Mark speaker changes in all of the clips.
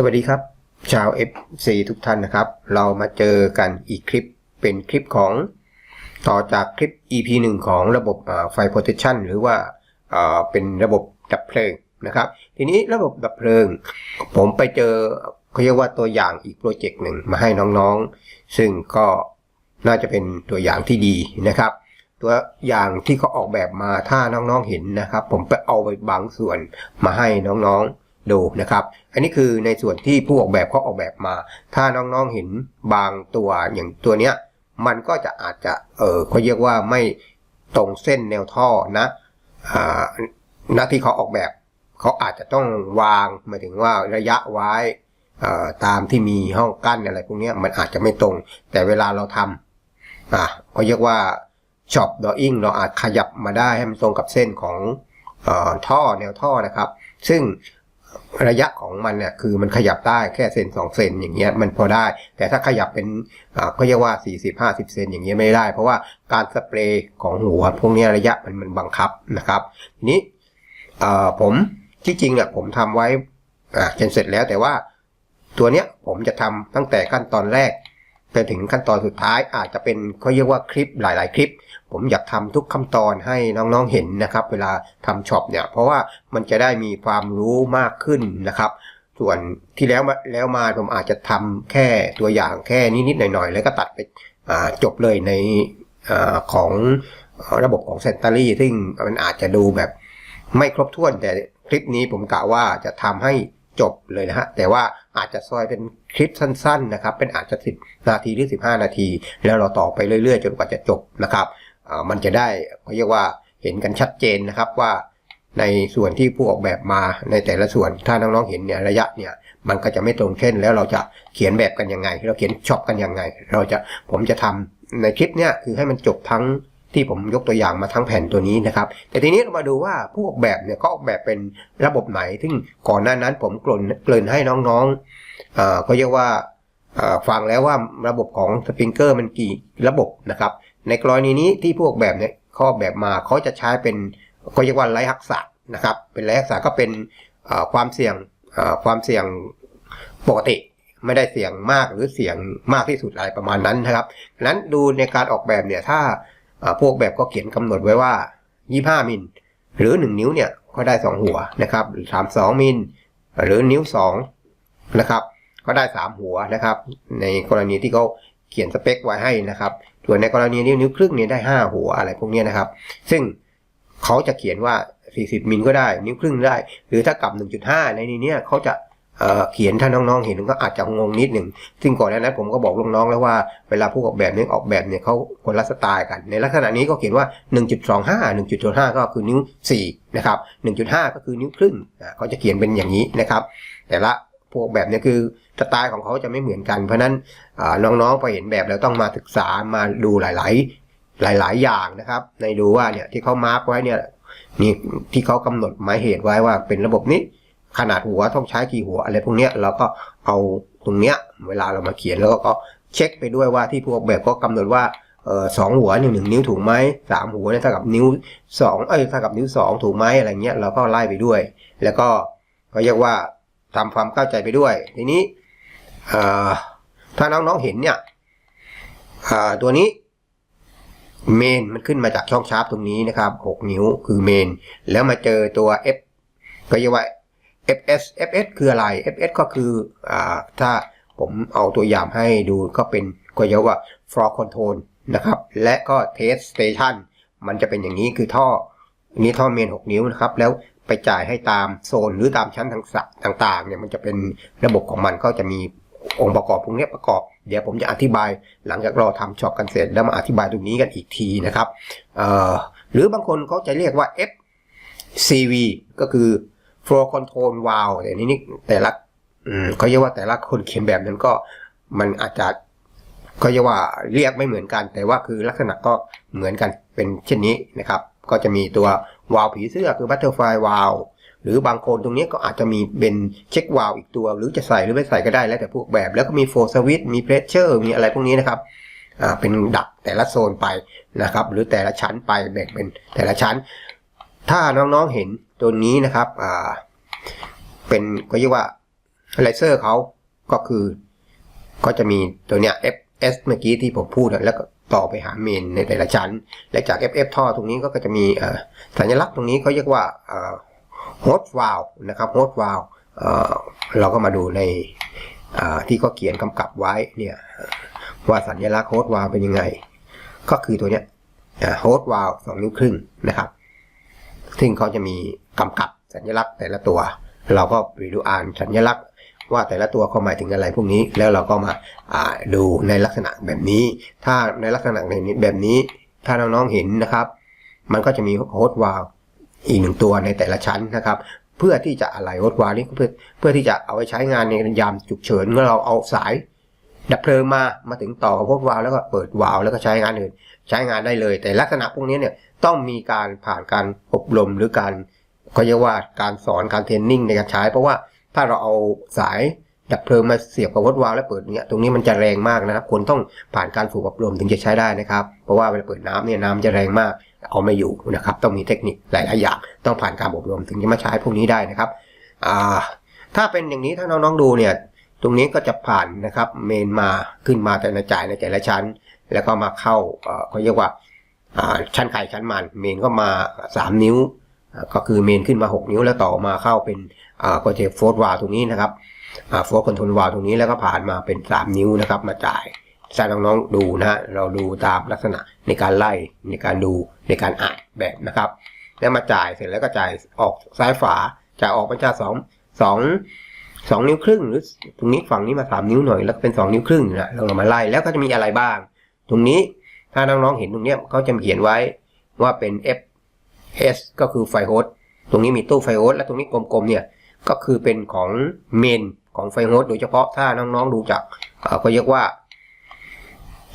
Speaker 1: สวัสดีครับ ชาว FC ทุกท่านนะครับ เรามาเจอกันอีกคลิปเป็นคลิปของต่อจากคลิป EP 1 ของระบบไฟ protection หรือว่าเอ่อเป็นระบบดับเพลิงนะครับ ทีนี้ระบบดับเพลิง ผมไปเจอเขาเรียกว่าตัวอย่างอีกโปรเจกต์หนึ่งมาให้น้องๆ ซึ่งก็น่าจะเป็นตัวอย่างที่ดีนะครับ ตัวอย่างที่เขาออกแบบมาถ้าน้องๆเห็นนะครับ ผมไปเอาไปบางส่วนมาให้น้องๆ ดูนะครับ อันนี้คือในส่วนที่ผู้ออกแบบเขาออกแบบมา ถ้าน้องๆเห็นบางตัวอย่างตัวเนี้ย มันก็จะอาจจะ เออเขาเรียกว่าไม่ตรงเส้นแนวท่อนะอ่าณที่เขาออกแบบ เขาอาจจะต้องวางหมายถึงว่าระยะไว้ตามที่มีห้องกั้นอะไรพวกนี้มันอาจจะไม่ตรง แต่เวลาเราทำอะเขาเรียกว่าช็อปดออิ่งเราอาจขยับมาได้ให้มันตรงกับเส้นของอท่อแนวท่อนะครับ ซึ่ง ระยะของมันเนี่ยคือมันขยับได้แค่เซนสองเซนอย่างเงี้ยมันพอได้ แต่ถ้าขยับเป็นอ่าก็เรียกว่า 40 50 เซนอย่างเงี้ยไม่ได้ เพราะว่าการสเปรย์ของหัวพวกนี้ระยะมันมันบังคับนะครับทีนี้เอ่อผมที่จริงอะผมทำไว้จนเสร็จแล้วแต่ว่าตัวเนี้ยผมจะทำตั้งแต่ขั้นตอนแรก ไปถึงขั้นตอนสุดท้ายอาจจะเป็นเขาเรียกว่าคลิปหลาย ๆ คลิป ผมอยากทำทุกขั้นตอนให้น้องๆเห็นนะครับ เวลาทำช็อปเนี่ยเพราะว่ามันจะได้มีความรู้มากขึ้นนะครับ ส่วนที่แล้วมาแล้วมาผมอาจจะทำแค่ตัวอย่างแค่นิดๆหน่อยๆ แล้วก็ตัดไปจบเลยในอของระบบของเซนต a รี่ซึ่งมันอาจจะดูแบบไม่ครบถ้วนแต่คลิปนี้ผมกะว่าจะทำให้ จบเลยนะฮะแต่ว่าอาจจะซอยเป็นคลิปสั้นๆนะครับเป็นอาจจะ 10 นาทีหรือ 15 นาที แล้วเราต่อไปเรื่อยๆ จนกว่าจะจบนะครับมันจะได้เขาเรียกว่าเห็นกันชัดเจนนะครับว่าในส่วนที่ผู้ออกแบบมาในแต่ละส่วนถ้าน้องๆเห็นเนี่ยระยะเนี่ยมันก็จะไม่ตรงเช่น แล้วเราจะเขียนแบบกันยังไง เราเขียนช็อปกันยังไง เราจะผมจะทำในคลิปเนี่ยคือให้มันจบทั้ง ที่ผมยกตัวอย่างมาทั้งแผ่นตัวนี้นะครับ แต่ทีนี้เรามาดูว่าผู้ออกแบบเนี่ยเขาออกแบบเป็นระบบไหน ซึ่งก่อนหน้านั้นผมกลนเกริ่นให้น้องๆอ่าก็เรียกว่าฟังแล้วว่าระบบของสปริงเกอร์มันกี่ระบบนะครับ ในกรณีนี้ที่พวกแบบเนี่ยข้อแบบมาเขาจะใช้เป็นเขาเรียกว่าไร้ทักษะนะครับ เป็นไร้ทักษะก็เป็นความเสี่ยงความเสี่ยงปกติไม่ได้เสี่ยงมากหรือเสี่ยงมากที่สุดอะไรประมาณนั้นนะครับนั้นดูในการออกแบบเนี่ยถ้า พวกแบบก็เขียนกำหนดไว้ว่า 25 มิล หรือ 1 นิ้วเนี่ยก็ได้ 2 หัวนะครับหรือ32 มิล หรือนิ้ว 2 นะครับ ก็ได้ 3 หัวนะครับ ในกรณีที่เขาเขียนสเปคไว้ให้นะครับส่วนในกรณีนิ้วนิ้วครึ่งเนี่ยได้ 5 หัวอะไรพวกนี้นะครับ ซึ่งเขาจะเขียนว่า 40 มิลก็ได้ นิ้วครึ่งได้ หรือถ้ากับ 1.5 ในนี้เนี่ยเขาจะ เเขียนถ้าน้องๆเห็นก็อาจจะงงนิดหนึ่งซึ่งก่อนหน้านั้นผมก็บอกน้องๆแล้วว่าเวลาผู้ออกแบบเนี่ยออกแบบเนี่ยเขาคนละสไตล์กัน ในลักษณะนี้ก็เขียนว่า 1.25 1.25 ก็คือนิ้ว 4 นะครับ 1.5 ก็คือนิ้วครึ่งเขาจะเขียนเป็นอย่างนี้นะครับ แต่ละพวกแบบเนี่ยคือสไตล์ของเขาจะไม่เหมือนกัน เพราะฉะนั้นน้องๆพอเห็นแบบแล้วต้องมาศึกษามาดูหลายๆ หลาย ๆ อย่างนะครับ ในดูว่าเนี่ยที่เขามาร์กไว้เนี่ยนี่ที่เขากำหนดหมายเหตุไว้ว่าเป็นระบบนี้ ขนาดหัวต้องใช้กี่หัวอะไรพวกเนี้ยเราก็เอาตรงเนี้ยเวลาเรามาเขียนแล้วก็เช็คไปด้วยว่าที่พวกแบบก็กำหนดว่าเออสองหัวหนึ่งหนึ่งนิ้วถูกไหมสามหัวเนี่ยเท่ากับนิ้วสองเอ้ยเท่ากับนิ้วสองถูกไหมอะไรเงี้ยเราก็ไล่ไปด้วย แล้วก็เขาเรียกว่าทำความเข้าใจไปด้วย ทีนี้เอ่อถ้าน้องๆเห็นเนี่ยตัวนี้เมนมันขึ้นมาจากช่องชาร์ปตรงนี้นะครับ 6 นิ้วคือเมน แล้วมาเจอตัว F ก็เรียกว่า FS FS คืออะไร FS ก็คืออ่าถ้าผมเอาตัวอย่างให้ดูก็เป็นก็เรียกว่า floor control นะครับ และก็ test station มันจะเป็นอย่างนี้คือท่อนี้ท่อเมน 6 นิ้วนะครับ แล้วไปจ่ายให้ตามโซนหรือตามชั้นต่างๆเนี่ยมันจะเป็นระบบของมันก็จะมีองค์ประกอบพวกนี้ประกอบ เดี๋ยวผมจะอธิบายหลังจากเราทำช็อปกันเสร็จ แล้วมาอธิบายตรงนี้กันอีกทีนะครับหรือบางคนเขาจะเรียกว่า FCV ก็คือ flow control valve แต่นี้นี่แต่ละเขาเรียกว่าแต่ละคนเขียนแบบนั้นก็มันอาจจะเขาเรียกว่าเรียกไม่เหมือนกัน แต่ว่าคือลักษณะก็เหมือนกันเป็นเช่นนี้นะครับ ก็จะมีตัววาล์วผีเสื้อคือ butterfly valve หรือบางคนตรงนี้ก็อาจจะมีเป็นเช็ควาล์วอีกตัว หรือจะใส่หรือไม่ใส่ก็ได้แล้วแต่พวกแบบ แล้วก็มีโฟสวิตมีเพรสเชอร์มีอะไรพวกนี้นะครับอ่าเป็นดักแต่ละโซนไปนะครับ หรือแต่ละชั้นไปแบ่งเป็นแต่ละชั้น ถ้าน้องๆเห็น ตัวนี้นะครับอ่าเป็นก็เรียกว่าไลเซอร์เขาก็คือ ก็จะมีตัวเนี้ย fs เมื่อกี้ที่ผมพูดแล้วก็ต่อไปหาเมนในแต่ละชั้น และจาก ff ท่อตรงนี้ก็จะมีสัญลักษณ์ตรงนี้เขาเรียกว่าโฮสต์วาลนะครับโฮสต์วาลเราก็มาดูในที่เขาเขียนกำกับไว้เนี่ยว่าสัญลักษณ์โฮสต์วาลเป็นยังไง ก็คือตัวเนี้ยโฮสต์วาลสองนิ้วครึ่งนะครับ ซึ่งเขาจะมีกำกับสัญลักษณ์แต่ละตัว เราก็ไปดูอ่านสัญลักษณ์ว่าแต่ละตัวเขาหมายถึงอะไรพวกนี้ แล้วเราก็มาาดูในลักษณะแบบนี้ ถ้าในลักษณะแบบนี้ ถ้าน้องๆเห็นนะครับ มันก็จะมีโฮสต์วาลอีกหนึ่งตัวในแต่ละชั้นนะครับ เพื่อที่จะอะไรโฮสต์วาลนี่เพื่อเพื่อที่จะเอาไว้ใช้งานในยามฉุกเฉินเมื่อเราเอาสาย ดับเพลิงมามาถึงต่อกับโฮสต์วาลแล้วก็เปิดวาลแล้วก็ใช้งานอื่น ใช้งานได้เลย แต่ลักษณะพวกนี้เนี่ยต้องมีการผ่านการอบรมหรือการก็เรียกว่าการสอนการเทรนนิ่งในการใช้ เพราะว่าถ้าเราเอาสายดับเพลิงมาเสียบกับวัดวาล์วแล้วเปิดเงี้ยตรงนี้มันจะแรงมากนะครับคนต้องผ่านการฝึกอบรมถึงจะใช้ได้นะครับ เพราะว่าเวลาเปิดน้ำเนี่ยน้ำจะแรงมากเอาไม่อยู่นะครับ ต้องมีเทคนิคหลายๆอย่างต้องผ่านการอบรมถึงจะมาใช้พวกนี้ได้นะครับอ่าถ้าเป็นอย่างนี้ถ้าน้องๆดูเนี่ย ตรงนี้ก็จะผ่านนะครับเมนมาขึ้นมาแต่ละจ่ายในแต่ละชั้น แล้วก็มาเข้าเขาเรียกว่าชั้นไข่ชั้นมัน เมนก็มา 3 นิ้ว ก็คือเมนขึ้นมา 6 นิ้วแล้วต่อมาเข้าเป็นอ่าก็จะโฟร์วาตรงนี้นะครับโฟร์คอนโทรลวาตรงนี้แล้วก็ผ่านมาเป็น 3 นิ้วนะครับมาจ่ายถ้าน้องๆดูนะฮะเราดูตามลักษณะในการไล่ในการดูในการอ่านแบบนะครับ แล้วมาจ่ายเสร็จแล้วก็จ่ายออกซ้ายฝาจ่ายออกมาจากสองสอง สองนิ้วครึ่งหรือตรงนี้ฝั่งนี้มาสามนิ้วหน่อยแล้วก็เป็นสองนิ้วครึ่งนะเราเรามาไล่แล้วก็จะมีอะไรบ้าง ตรงนี้ถ้าน้องๆเห็นตรงเนี้ยเขาจะเขียนไว้ว่าเป็น F S ก็คือไฟโฮสต์ตรงนี้มีตู้ไฟโฮสต์และตรงนี้กลมๆเนี่ยก็คือเป็นของเมนของไฟโฮสต์โดยเฉพาะถ้าน้องๆดูจากเอ่อก็เรียกว่า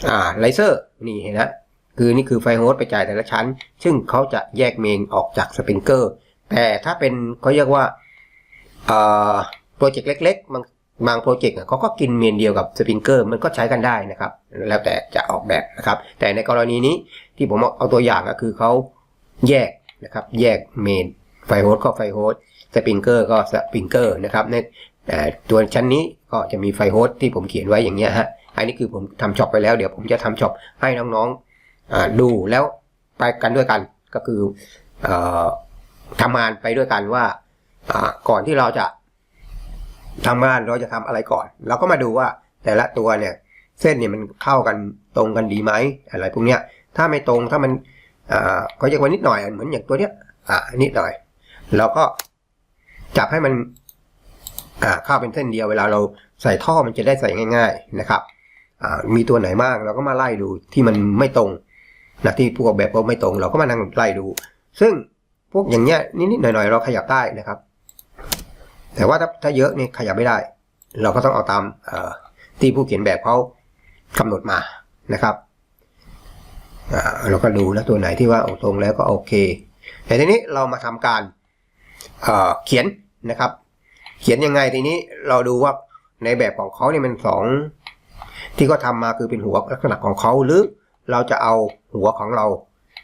Speaker 1: อ่าไลเซอร์นี่เห็นนะคือนี่คือไฟโฮสต์ไปจ่ายแต่ละชั้น ซึ่งเขาจะแยกเมนออกจากสปริงเกอร์ แต่ถ้าเป็นเขาเรียกว่าอ่อโป รเจกต์เล็กๆบางบางโปรเจกต์เขาก็กินเมนเดียวกับสปริงเกอร์มันก็ใช้กันได้นะครับ แล้วแต่จะออกแบบนะครับ แต่ในกรณีนี้ที่ผมเอาตัวอย่างก็คือเขาแยกนะครับแยกเมนไฟโฮสก็ไฟโฮสสปริงเกอร์ก็สปริงเกอร์นะครับในต่ตัวชั้นนี้ก็จะมีไฟโฮสที่ผมเขียนไว้อย่างเงี้ยฮะอันนี้คือผมทำช็อปไปแล้วเดี๋ยวผมจะทำช็อปให้น้องๆดูแล้วไปกันด้วยกันก็คืออทำงานไปด้วยกันว่าก่อนที่เราจะ ทำงานเราจะทำอะไรก่อน เราก็มาดูว่าแต่ละตัวเนี่ย เส้นเนี่ยมันเข้ากันตรงกันดีไหมอะไรพวกเนี้ย ถ้าไม่ตรงถ้ามันอ่าก็เรียกว่านิดหน่อยเหมือนอย่างตัวเนี้ยอ่านิดหน่อยเราก็จับให้มันเข้าเป็นเส้นเดียวเวลาเราใส่ท่อมันจะได้ใส่ง่าย ๆนะครับมีตัวไหนบ้างเราก็มาไล่ดูที่มันไม่ตรงนะที่ผู้ออกแบบเขาไม่ตรง เราก็มานั่งไล่ดู ซึ่งพวกอย่างเงี้ยนิดๆหน่อยๆ เราขยับได้นะครับ แต่ว่าถ้าถ้าเยอะนี่ขยับไม่ได้ เราก็ต้องเอาตามที่ผู้เขียนแบบเขากำหนดมานะครับเราก็ดูแล้วตัวไหนที่ว่าเอาตรงแล้วก็โอเค แต่ทีนี้เรามาทำการเเขียนนะครับ เขียนยังไงทีนี้เราดูว่าในแบบของเขาเนี่ยมันสองที่เขาทามาคือเป็นหัวลักษณะของเขาหรือเราจะเอาหัวของเรา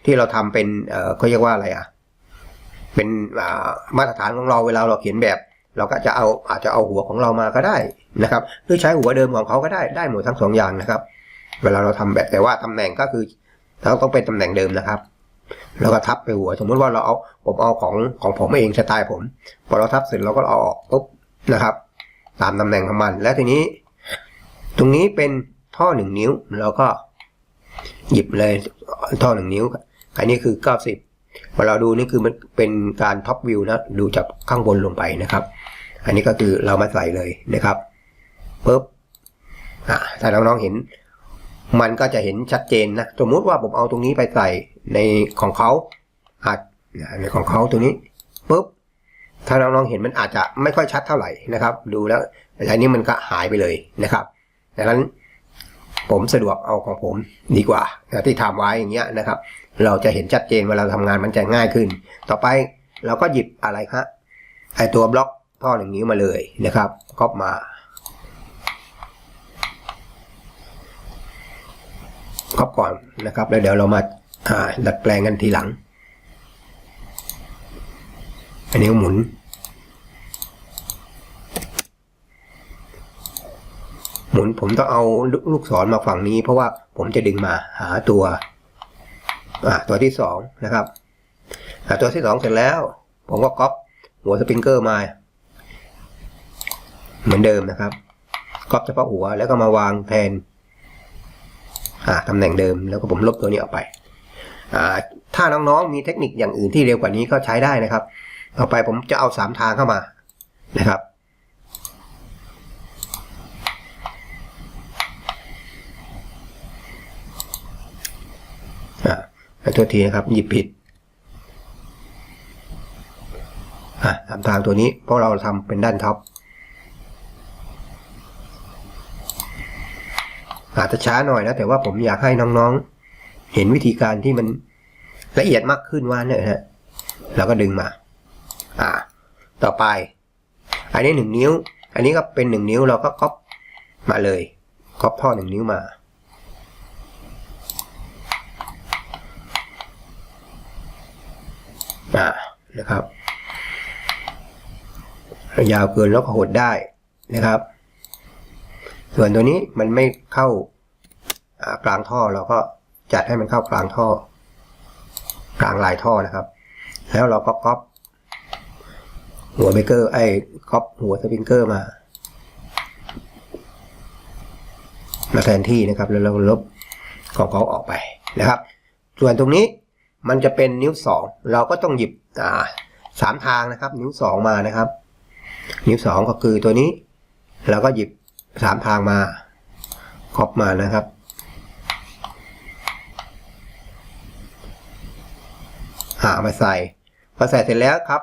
Speaker 1: ที่เราทำเป็นเอ่อเขาเรียกว่าอะไรอะเป็นมาตรฐานของเราเวลาเราเขียนแบบ เราก็จะเอาอาจจะเอาหัวของเรามาก็ได้นะครับ หรือใช้หัวเดิมของเขาก็ได้ได้หมดทั้งสองอย่างนะครับ เวลาเราทำแบบแต่ว่าตำแหน่งก็คือเราต้องเป็นตำแหน่งเดิมนะครับแล้วก็ทับไปหัว สมมติว่าเราเอาผมเอาของของผมเองสไตล์ผมพอเราทับเสร็จเราก็เอาออกปุ๊บนะครับ ตามตำแหน่งของมัน แล้วทีนี้ ตรงนี้เป็นท่อหนึ่งนิ้วเราก็หยิบเลยท่อหนึ่งนิ้วอันนี้คือเก้าสิบพอเราดูนี่คือมันเป็นการท็อปวิวนะ ดูจากข้างบนลงไปนะครับ อันนี้ก็คือเรามาใส่เลยนะครับปุ๊บอ่าถ้าน้องๆเห็น มันก็จะเห็นชัดเจนนะ สมมุติว่าผมเอาตรงนี้ไปใส่ในของเขาอาจในของเขาตัวนี้ปุ๊บถ้าน้องๆเห็นมันอาจจะไม่ค่อยชัดเท่าไหร่นะครับ ดูแล้วอันนี้มันก็หายไปเลยนะครับดังนั้นผมสะดวกเอาของผมดีกว่าที่ทำไว้อย่างเงี้ยนะครับ เราจะเห็นชัดเจนเวลาทำงานมันจะง่ายขึ้น ต่อไปเราก็หยิบอะไรครับไอตัวบล็อก ท่อหนึ่งนิ้วมาเลยนะครับก๊อปมาครอบก่อนนะครับ แล้วเดี๋ยวเรามาอ่าดัดแปลงกันทีหลัง อันนี้หมุนหมุนผมต้องเอาลูกศรมาฝั่งนี้ เพราะว่าผมจะดึงมาหาตัวตัวที่สองนะครับตัวที่สองเสร็จแล้ว ผมก็ก๊อปหัวสปริงเกอร์มา เหมือนเดิมนะครับก๊อปเฉพาะหัวแล้วก็มาวางแทนตำแหน่งเดิมแล้วก็ผมลบตัวนี้ออกไป ถ้าน้องๆมีเทคนิคอย่างอื่นที่เร็วกว่านี้ก็ใช้ได้นะครับ ต่อไปผมจะเอาสามทางเข้ามานะครับ อ่าขอโทษทีนะครับ หยิบผิด อะสามทางตัวนี้เพราะเราทำเป็นด้านท็อป อาจจะช้าหน่อยนะแต่ว่าผมอยากให้น้องๆ เห็นวิธีการที่มันละเอียดมากขึ้นว่าเนี่ยฮะเราก็ดึงมา อ่า ต่อไป อันนี้หนึ่งนิ้ว อันนี้ก็เป็นหนึ่งนิ้วเราก็ก๊อปมาเลยก๊อปท่อหนึ่งนิ้วมา อ่านะครับ ยาวเกินแล้วก็หดได้นะครับ ส่วนตัวนี้มันไม่เข้ากลางท่อเราก็จัดให้มันเข้ากลางท่อ กลางลายท่อนะครับ แล้วเราก็ก๊อปหัวเบเกอร์ไอ้ก๊อปหัวสปริงเกอร์มา มาแทนที่นะครับ แล้วเราลบของเขาออกไปนะครับ ส่วนตรงนี้มันจะเป็นนิ้วสองเราก็ต้องหยิบอ่าสามทางนะครับ นิ้วสองมานะครับ นิ้วสองก็คือตัวนี้ เราก็หยิบ สามทางมาครอบมานะครับ หามาใส่พอใส่เสร็จแล้วครับ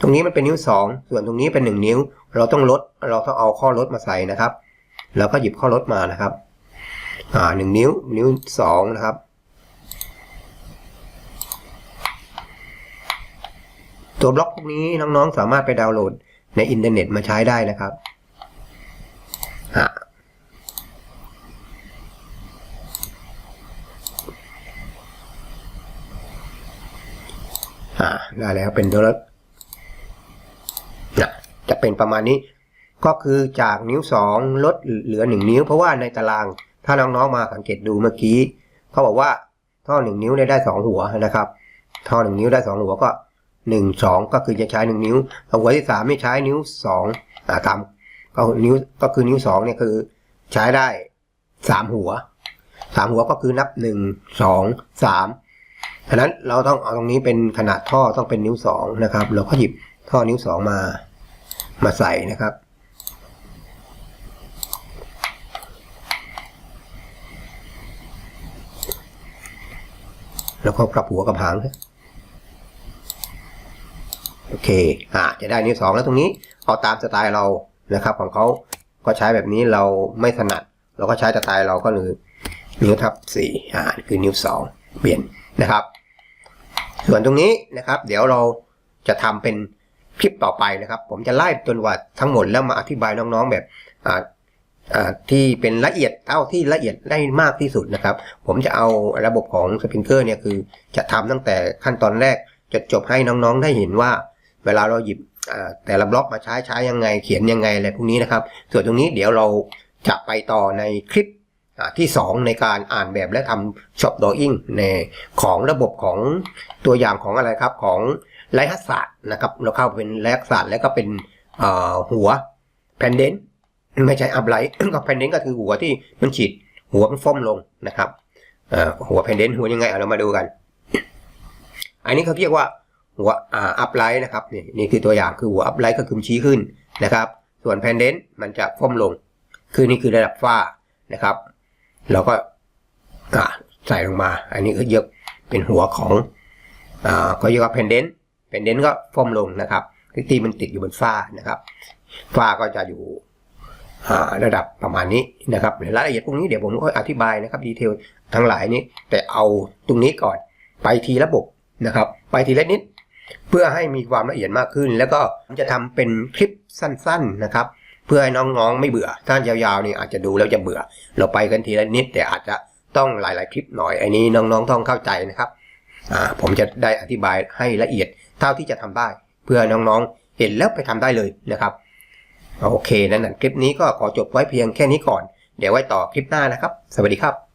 Speaker 1: ตรงนี้มันเป็นนิ้วสองส่วนตรงนี้เป็นหนึ่งนิ้ว เราต้องลด เราต้องเอาข้อลดมาใส่นะครับเราก็หยิบข้อลดมานะครับ อ่าหนึ่งนิ้ว นิ้วสองนะครับ ตัวบล็อกพวกนี้น้องๆสามารถไปดาวน์โหลดในอินเทอร์เน็ตมาใช้ได้นะครับ อะอ่าได้แล้วเป็นตัวละนะจะเป็นประมาณนี้ ก็คือจากนิ้วสองลดเหลือหนึ่งนิ้ว เพราะว่าในตารางถ้าน้องๆมาสังเกตดูเมื่อกี้ เขาบอกว่าท่อหนึ่งนิ้วเนี่ยได้สองหัวนะครับ ท่อหนึ่งนิ้วได้สองหัวก็หนึ่งสองก็คือจะใช้หนึ่งนิ้วหัวที่สามไม่ใช้นิ้วสองอ่าตาม ก็นิ้วก็คือนิ้วสองเนี่ยคือใช้ได้สามหัวสามหัวก็คือนับหนึ่งสองสามฉะนั้นเราต้องเอาตรงนี้เป็นขนาดท่อต้องเป็นนิ้วสองนะครับ เราก็หยิบท่อนิ้วสองมามาใส่นะครับแล้วก็กลับหัวกับหางนโอเค อ่า จะได้นิ้วสองแล้วตรงนี้ เอาตามสไตล์เรา นะครับของเขาก็ใช้แบบนี้เราไม่ถนัด เราก็ใช้สไตล์เราก็คือนิ้วทับสี่อ่าคือนิ้วสองเปลี่ยนนะครับ ส่วนตรงนี้นะครับ เดี๋ยวเราจะทำเป็นคลิปต่อไปนะครับ ผมจะไล่จนกว่าทั้งหมดแล้วมาอธิบายน้องๆแบบอ่าที่เป็นละเอียดเท่าที่ละเอียดได้มากที่สุดนะครับ ผมจะเอาระบบของสปริงเกอร์เนี่ยคือจะทำตั้งแต่ขั้นตอนแรกจนจบให้น้องๆได้เห็นว่า เวลาเราหยิบ แต่ละบล็อกมาใช้ใช้ยังไงเขียนยังไงอะไรพวกนี้นะครับ ส่วนตรงนี้เดี๋ยวเราจะไปต่อในคลิปที่ 2 ในการอ่านแบบและทำช็อปดออิ่งในของระบบของตัวอย่างของอะไรครับของไลทัศน์นะครับ เราเข้าเป็นไลทัศน์แล้วก็เป็นหัวแผ่นเดนไม่ใช่อัพไลท์กับแผ่นเดนก็คือหัวที่มันฉีดหัวมันฟ้อมลงนะครับหัวแผ่นเดนหัวยังไงเรามาดูกัน อันนี้เขาเรียกว่า หัวอ่าอัพไลท์นะครับนี่นี่คือตัวอย่างคือหัวอัพไลท์ก็คือชี้ขึ้นนะครับ ส่วนแผ่นเดนมันจะฟ้อมลง คือนี่คือระดับฝ้านะครับ เราก็อ่าใส่ลงมา อันนี้ก็เรียกเป็นหัวของอ่าก็เรียกว่าแผ่นเดนแผ่นเดนก็ฟ้อมลงนะครับที่มันติดอยู่บนฝ้านะครับ ฝ้าก็จะอยู่อ่าระดับประมาณนี้นะครับรายละเอียดพวกนี้เดี๋ยวผมก็อธิบายนะครับดีเทลทั้งหลายนี้ แต่เอาตรงนี้ก่อนไปทีระบบนะครับ ไปทีละนิด เพื่อให้มีความละเอียดมากขึ้น แล้วก็ผมจะทำเป็นคลิปสั้นๆนะครับ เพื่อให้น้องๆไม่เบื่อ ถ้ายาวๆนี่อาจจะดูแล้วจะเบื่อ เราไปกันทีละนิดแต่อาจจะต้องหลายๆคลิปหน่อยอันนี้น้องๆต้องเข้าใจนะครับผมจะได้อธิบายให้ละเอียดเท่าที่จะทำได้ เพื่อน้องๆเห็นแล้วไปทำได้เลยนะครับโอเคนั่นนะคลิปนี้ก็ขอจบไว้เพียงแค่นี้ก่อน เดี๋ยวไว้ต่อคลิปหน้านะครับ สวัสดีครับ